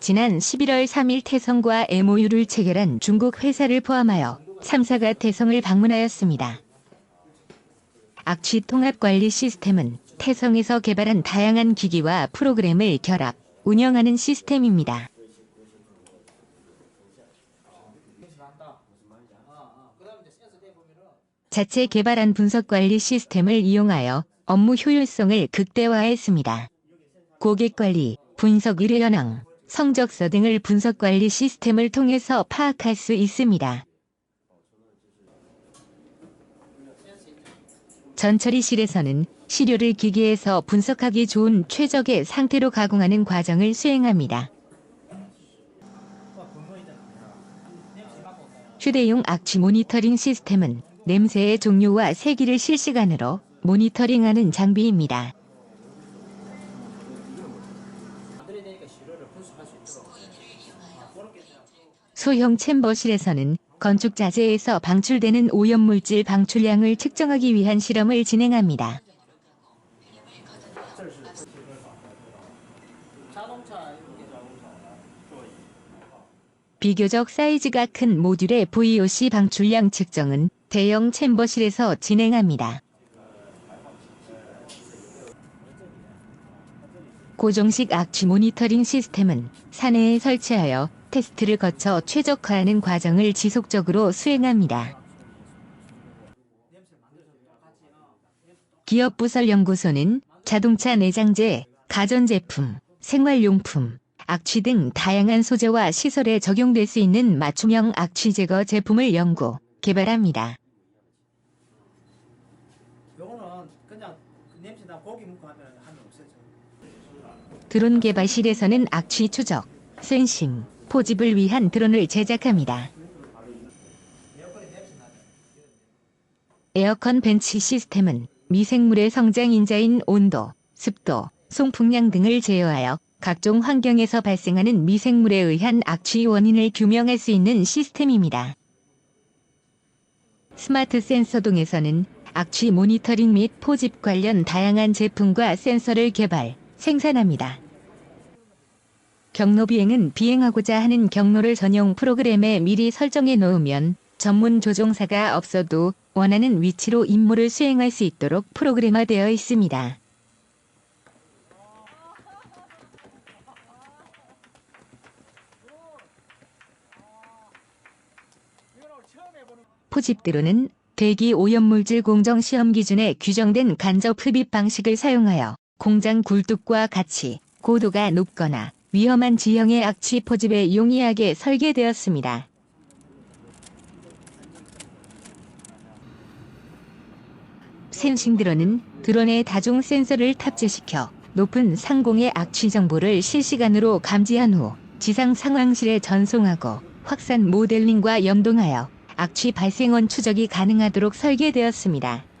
지난 11월 3일 태성과 MOU를 체결한 중국 회사를 포함하여 3사가 태성을 방문하였습니다. 악취 통합 관리 시스템은 태성에서 개발한 다양한 기기와 프로그램을 결합, 운영하는 시스템입니다. 자체 개발한 분석 관리 시스템을 이용하여 업무 효율성을 극대화했습니다. 고객 관리, 분석 의뢰 현황, 성적서 등을 분석 관리 시스템을 통해서 파악할 수 있습니다. 전처리실에서는 시료를 기계에서 분석하기 좋은 최적의 상태로 가공하는 과정을 수행합니다. 휴대용 악취 모니터링 시스템은 냄새의 종류와 세기를 실시간으로 모니터링하는 장비입니다. 소형 챔버실에서는 건축 자재에서 방출되는 오염물질 방출량을 측정하기 위한 실험을 진행합니다. 비교적 사이즈가 큰 모듈의 VOC 방출량 측정은 대형 챔버실에서 진행합니다. 고정식 악취 모니터링 시스템은 사내에 설치하여 테스트를 거쳐 최적화하는 과정을 지속적으로 수행합니다. 기업부설연구소는 자동차 내장재, 가전제품, 생활용품, 악취 등 다양한 소재와 시설에 적용될 수 있는 맞춤형 악취 제거 제품을 연구, 개발합니다. 요거는 그냥 냄새 나 고기 묻고 하면 하면 없어져. 드론 개발실에서는 악취 추적, 센싱, 포집을 위한 드론을 제작합니다. 에어컨 벤치 시스템은 미생물의 성장 인자인 온도, 습도, 송풍량 등을 제어하여 각종 환경에서 발생하는 미생물에 의한 악취 원인을 규명할 수 있는 시스템입니다. 스마트 센서 동에서는 악취 모니터링 및 포집 관련 다양한 제품과 센서를 개발, 생산합니다. 경로 비행은 비행하고자 하는 경로를 전용 프로그램에 미리 설정해 놓으면 전문 조종사가 없어도 원하는 위치로 임무를 수행할 수 있도록 프로그램화되어 있습니다. 포집드론은 대기 오염물질 공정 시험 기준에 규정된 간접 흡입 방식을 사용하여 공장 굴뚝과 같이 고도가 높거나 위험한 지형의 악취 포집에 용이하게 설계되었습니다. 센싱 드론은 드론에 다중 센서를 탑재시켜 높은 상공의 악취 정보를 실시간으로 감지한 후 지상 상황실에 전송하고 확산 모델링과 연동하여 악취 발생원 추적이 가능하도록 설계되었습니다.